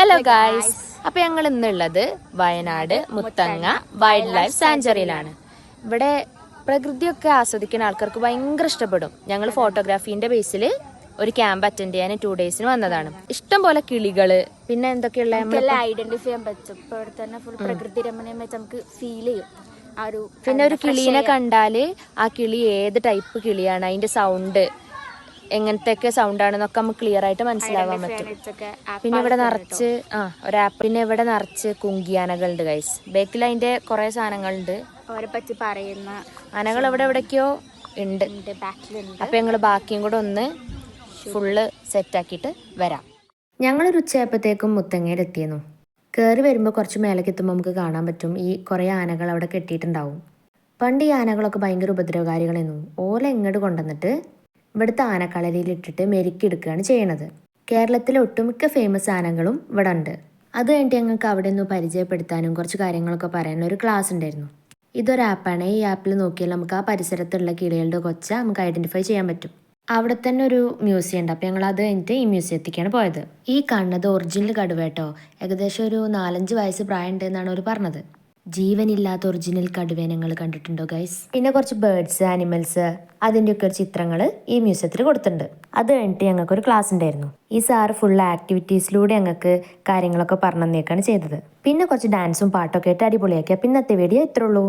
Hello guys അപ്പൊ ഞങ്ങൾ ഇന്നുള്ളത് വയനാട് മുത്തങ്ങ വൈൽഡ് ലൈഫ് സാഞ്ചുറിയിലാണ് ഇവിടെ പ്രകൃതിയൊക്കെ ആസ്വദിക്കുന്ന ആൾക്കാർക്ക് ഭയങ്കര ഇഷ്ടപ്പെടും. ഞങ്ങൾ ഫോട്ടോഗ്രാഫീന്റെ ബേസിൽ ഒരു ക്യാമ്പ് അറ്റൻഡ് ചെയ്യാൻ ടു ഡേയ്സിന് വന്നതാണ്. ഇഷ്ടം പോലെ കിളികൾ പിന്നെ എന്തൊക്കെയുള്ള ഐഡന്റിഫൈ ചെയ്യാൻ പറ്റും. ഇപ്പൊ ഇവിടെ തന്നെ ഫുൾ പ്രകൃതി നമുക്ക് ഫീൽ ചെയ്യും. പിന്നെ ഒരു കിളീനെ കണ്ടാൽ ആ കിളി ഏത് ടൈപ്പ് കിളിയാണ് അതിന്റെ സൗണ്ട് എങ്ങനത്തെ സൗണ്ട് ആണെന്നൊക്കെ നമുക്ക് ക്ലിയർ ആയിട്ട് മനസ്സിലാവാൻ പറ്റും. പിന്നെ ഇവിടെ നിറച്ച് ആ ഒരു ആപ്പ് പിന്നെ ഇവിടെ നിറച്ച് കുങ്കിയാനകളുണ്ട് ഗൈസ് ബേക്കിൽ അതിന്റെ കുറെ സാധനങ്ങളുണ്ട്. അവരെ പറ്റി പറയുന്ന ആനകൾ എവിടെ എവിടേക്കോ ഉണ്ട്. ഉണ്ട് ബാക്കിലുണ്ട്. അപ്പൊ ഞങ്ങൾ ബാക്കിയും കൂടെ ഒന്ന് ഫുള്ള് സെറ്റാക്കിയിട്ട് വരാം. ഞങ്ങളൊരു ഉച്ചയായപ്പോഴത്തേക്കും മുത്തങ്ങയിലെത്തിയെന്നു കയറി വരുമ്പോൾ കുറച്ച് മേലേക്ക് എത്തുമ്പോൾ നമുക്ക് കാണാൻ പറ്റും. ഈ കുറേ ആനകൾ അവിടെ കെട്ടിയിട്ടുണ്ടാവും. പണ്ട് ഈ ആനകളൊക്കെ ഭയങ്കര ഉപദ്രവകാരികളായിരുന്നു. ഓല എങ്ങോട്ട് കൊണ്ടുവന്നിട്ട് ഇവിടുത്തെ ആനക്കളരിയിൽ ഇട്ടിട്ട് മെരുക്കിയെടുക്കുകയാണ് ചെയ്യണത്. കേരളത്തിലെ ഒട്ടുമിക്ക ഫേമസ് ആനകളും ഇവിടെ ഉണ്ട് അത് കഴിഞ്ഞിട്ട് ഞങ്ങൾക്ക് അവിടെ ഒന്ന് പരിചയപ്പെടുത്താനും കുറച്ച് കാര്യങ്ങളൊക്കെ പറയാനും ഒരു ക്ലാസ് ഉണ്ടായിരുന്നു. ഇതൊരു ആപ്പാണ് ഈ ആപ്പിൽ നോക്കിയാൽ നമുക്ക് ആ പരിസരത്തുള്ള കിളികളുടെ കൊച്ച നമുക്ക് ഐഡന്റിഫൈ ചെയ്യാൻ പറ്റും. അവിടെ തന്നെ ഒരു മ്യൂസിയം ഉണ്ട്. അപ്പോൾ ഞങ്ങൾ അത് കഴിഞ്ഞിട്ട് ഈ മ്യൂസിയത്തിലേക്കാണ് പോയത്. ഈ കാണുന്നത് ഒറിജിനൽ കടുവേട്ടോ ഏകദേശം ഒരു നാലഞ്ച് വയസ്സ് പ്രായമുണ്ട് എന്നാണ് അവർ പറഞ്ഞത്. ജീവനില്ലാത്ത ഒറിജിനൽ കടുവ ഞങ്ങൾ കണ്ടിട്ടുണ്ടോ ഗൈസ് പിന്നെ കുറച്ച് ബേർഡ്സ് ആനിമൽസ് അതിന്റെയൊക്കെ ഒരു ചിത്രങ്ങൾ ഈ മ്യൂസിയത്തിൽ കൊടുത്തിട്ടുണ്ട്. അത് കഴിഞ്ഞിട്ട് ഞങ്ങൾക്ക് ഒരു ക്ലാസ് ഉണ്ടായിരുന്നു. ഈ സാറ് ഫുൾ ആക്ടിവിറ്റീസിലൂടെ ഞങ്ങൾക്ക് കാര്യങ്ങളൊക്കെ പറഞ്ഞു തന്നേക്കാണ് ചെയ്തത്. പിന്നെ കുറച്ച് ഡാൻസും പാട്ടൊക്കെ ആയിട്ട് അടിപൊളിയാക്കിയ. പിന്നത്തെ വീഡിയോ ഇത്രേ ഉള്ളൂ.